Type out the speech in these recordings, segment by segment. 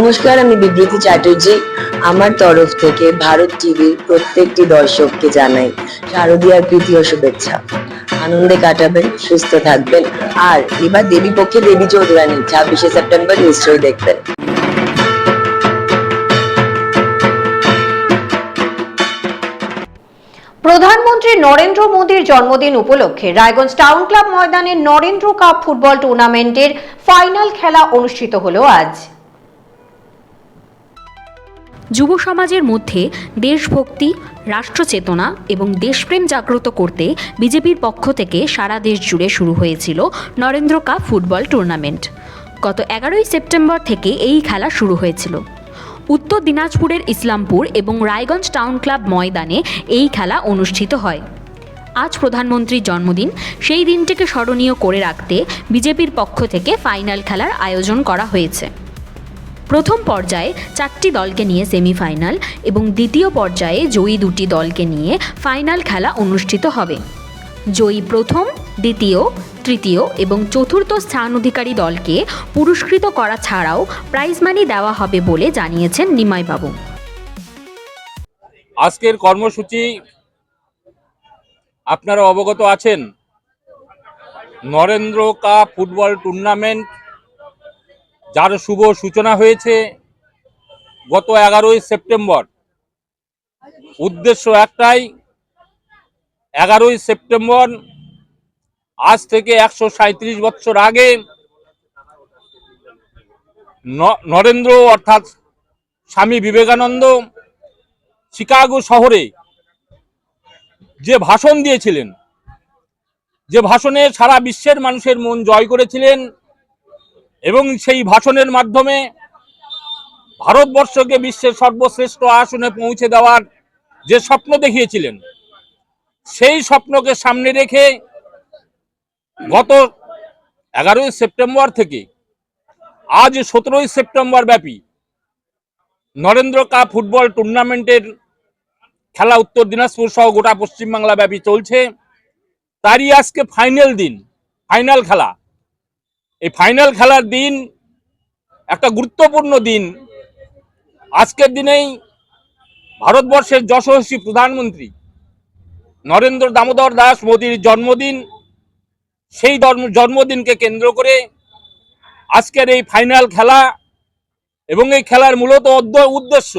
নমস্কার, আমি বিবৃতি চ্যাটার্জি। আমার তরফ থেকে ভারত টিভির প্রত্যেকটি দর্শককে জানাই শারদীয়ার প্রীতি শুভেচ্ছা। আনন্দে কাটাবেন, সুস্থ থাকবেন। আর এবার দেবী পক্ষে দেবী চৌধুরানী, ছাব্বিশে সেপ্টেম্বর নিশ্চয়ই দেখবেন। প্রধানমন্ত্রী নরেন্দ্র মোদীর জন্মদিন উপলক্ষে রায়গঞ্জ টাউন ক্লাব ময়দানে নরেন্দ্র কাপ ফুটবল টুর্নামেন্টের ফাইনাল খেলা অনুষ্ঠিত হলো আজ। যুব সমাজের মধ্যে দেশভক্তি, রাষ্ট্রচেতনা এবং দেশপ্রেম জাগ্রত করতে বিজেপির পক্ষ থেকে সারা দেশ জুড়ে শুরু হয়েছিল নরেন্দ্র কাপ ফুটবল টুর্নামেন্ট। গত এগারোই সেপ্টেম্বর থেকে এই খেলা শুরু হয়েছিল। উত্তর দিনাজপুরের ইসলামপুর এবং রায়গঞ্জ টাউন ক্লাব ময়দানে এই খেলা অনুষ্ঠিত হয়। আজ প্রধানমন্ত্রীর জন্মদিন। সেই দিনটিকে স্মরণীয় করে রাখতে বিজেপির পক্ষ থেকে ফাইনাল খেলার আয়োজন করা হয়েছে। প্রথম পর্যায়ে চারটি দলকে নিয়ে সেমিফাইনাল এবং দ্বিতীয় পর্যায়ে জয়ী দুটি দলকে নিয়ে ফাইনাল খেলা অনুষ্ঠিত হবে। জয়ী প্রথম, দ্বিতীয়, তৃতীয় এবং চতুর্থ স্থান অধিকারী দলকে পুরস্কৃত করা ছাড়াও প্রাইজ মানি দেওয়া হবে বলে জানিয়েছেন নিমাইবাবু। আজকের কর্মসূচি আপনারা অবগত আছেন। নরেন্দ্র কাপ ফুটবল টুর্নামেন্ট যার শুভ সূচনা হয়েছে গত এগারোই সেপ্টেম্বর। উদ্দেশ্য একটাই, এগারোই সেপ্টেম্বর, আজ থেকে একশো সাঁত্রিশ বছর আগে নরেন্দ্র অর্থাৎ স্বামী বিবেকানন্দ শিকাগো শহরে যে ভাষণ দিয়েছিলেন, যে ভাষণে সারা বিশ্বের মানুষের মন জয় করেছিলেন এবং সেই ভাষণের মাধ্যমে ভারতবর্ষকে বিশ্বের সর্বশ্রেষ্ঠ আসনে পৌঁছে দেওয়ার যে স্বপ্ন দেখিয়েছিলেন, সেই স্বপ্নকে সামনে রেখে গত এগারোই সেপ্টেম্বর থেকে আজ সতেরোই সেপ্টেম্বর ব্যাপী নরেন্দ্র কাপ ফুটবল টুর্নামেন্টের খেলা উত্তর দিনাজপুর সহ গোটা পশ্চিমবাংলা ব্যাপী চলছে। তারই আজকে ফাইনাল দিন, ফাইনাল খেলা। এই ফাইনাল খেলার দিন একটা গুরুত্বপূর্ণ দিন। আজকের দিনেই ভারতবর্ষের যশস্বী প্রধানমন্ত্রী নরেন্দ্র দামোদর দাস মোদীর জন্মদিন, সেই জন্মদিনকে কেন্দ্র করে আজকের এই ফাইনাল খেলা এবং এই খেলার মূলত উদ্দ- উদ্দেশ্য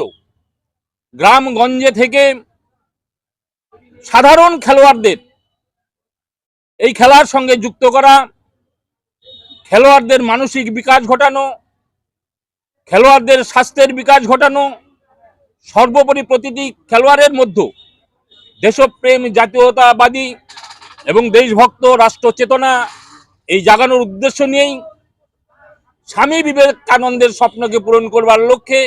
গ্রামগঞ্জে থেকে সাধারণ খেলোয়াড়দের এই খেলার সঙ্গে যুক্ত করা খেলোয়াড়দের মানসিক বিকাশ ঘটানো, খেলোয়াড়দের স্বাস্থ্যের বিকাশ ঘটানো, সর্বোপরি প্রতিটি খেলোয়াড়ের মধ্যে দেশপ্রেম, জাতীয়তাবাদী এবং দেশভক্ত রাষ্ট্র চেতনা এই জাগানোর উদ্দেশ্য নিয়েই স্বামী বিবেকানন্দের স্বপ্নকে পূরণ করবার লক্ষ্যে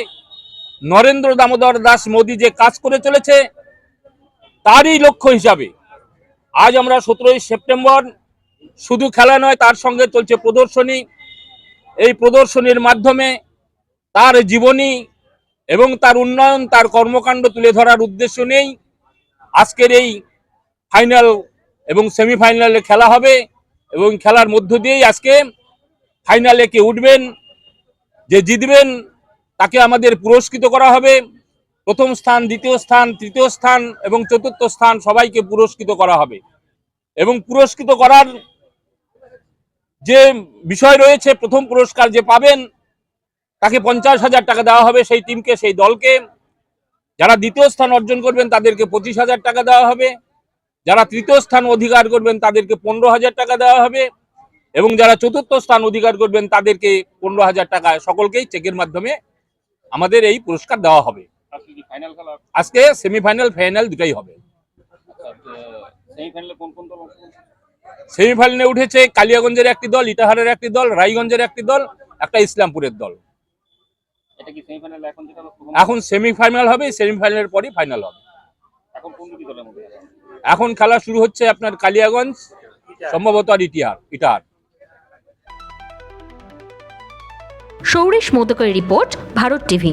নরেন্দ্র দামোদর দাস মোদী যে কাজ করে চলেছে, তারই লক্ষ্য হিসাবে আজ আমরা সতেরোই সেপ্টেম্বর শুধু খেলা নয়, তার সঙ্গে চলছে প্রদর্শনী। এই প্রদর্শনীর মাধ্যমে তার জীবনী এবং তার উন্নয়ন, তার কর্মকাণ্ড তুলে ধরার উদ্দেশ্য নেই আজকের এই ফাইনাল এবং সেমিফাইনালে খেলা হবে এবং খেলার মধ্য দিয়েই আজকে ফাইনালে কে উঠবেন, যে জিতবেন, তাকে আমাদের পুরস্কৃত করা হবে। প্রথম স্থান, দ্বিতীয় স্থান, তৃতীয় স্থান এবং চতুর্থ স্থান সবাইকে পুরস্কৃত করা হবে। এবং পুরস্কৃত করার যে বিষয় রয়েছে প্রথম পুরস্কার যে পাবেন তাকে পঞ্চাশ হাজার টাকা দেওয়া হবে সেই টিমকে সেই দলকে। যারা দ্বিতীয় স্থান অর্জন করবেন তাদেরকে পঁচিশ হাজার টাকা দেওয়া হবে। যারা তৃতীয় স্থান অধিকার করবেন তাদেরকে পনেরো হাজার টাকা দেওয়া হবে। এবং যারা চতুর্থ স্থান অধিকার করবেন তাদেরকে পনেরো হাজার টাকা। সকলকেই চেকের মাধ্যমে আমাদের এই পুরস্কার দেওয়া হবে। আজকে সেমিফাইনাল ফাইনাল দুটাই হবে। সেমিফাইনালে কোন কোন দল সেমিফাইনালে উঠেছে কালিয়াগঞ্জের একটি দল ইটাহারের একটি দল রায়গঞ্জের একটি দল একটা ইসলামপুরের দল। এটা কি সেমিফাইনাল এখন যেটা এখন সেমিফাইনাল হবে সেমিফাইনালের পরই ফাইনাল হবে। এখন কোন দুটি দলের মধ্যে? খেলা? এখন খেলা শুরু হচ্ছে আপনার কালিয়াগঞ্জ সম্ভবত আর ইতিহার ইটাহার। সৌরেশ মোদকের রিপোর্ট ভারত টিভি।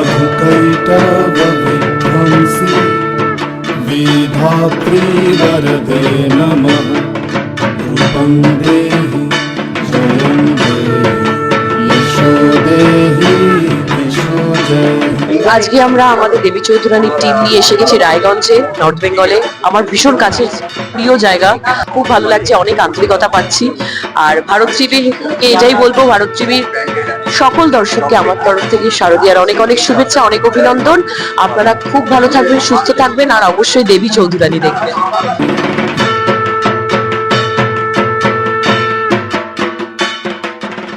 मधुकैटवविध्वंसि विधात्री वरदे नमः रूपं देहि जयं देहि यशो देहि यशो जयहि আজকে আমরা আমাদের দেবী চৌধুরানীর টিম নিয়ে এসে গেছি রায়গঞ্জে নর্থ বেঙ্গলে আমার ভীষণ কাছের প্রিয় জায়গা খুব ভালো লাগছে অনেক আন্তরিকতা পাচ্ছি আর ভারত টিভিকে এটাই বলবো ভারত টিভির সকল দর্শককে আমার তরফ থেকে শারদীয়ার অনেক অনেক শুভেচ্ছা, অনেক অভিনন্দন। আপনারা খুব ভালো থাকবেন, সুস্থ থাকবেন, আর অবশ্যই দেবী চৌধুরানী দেখবেন।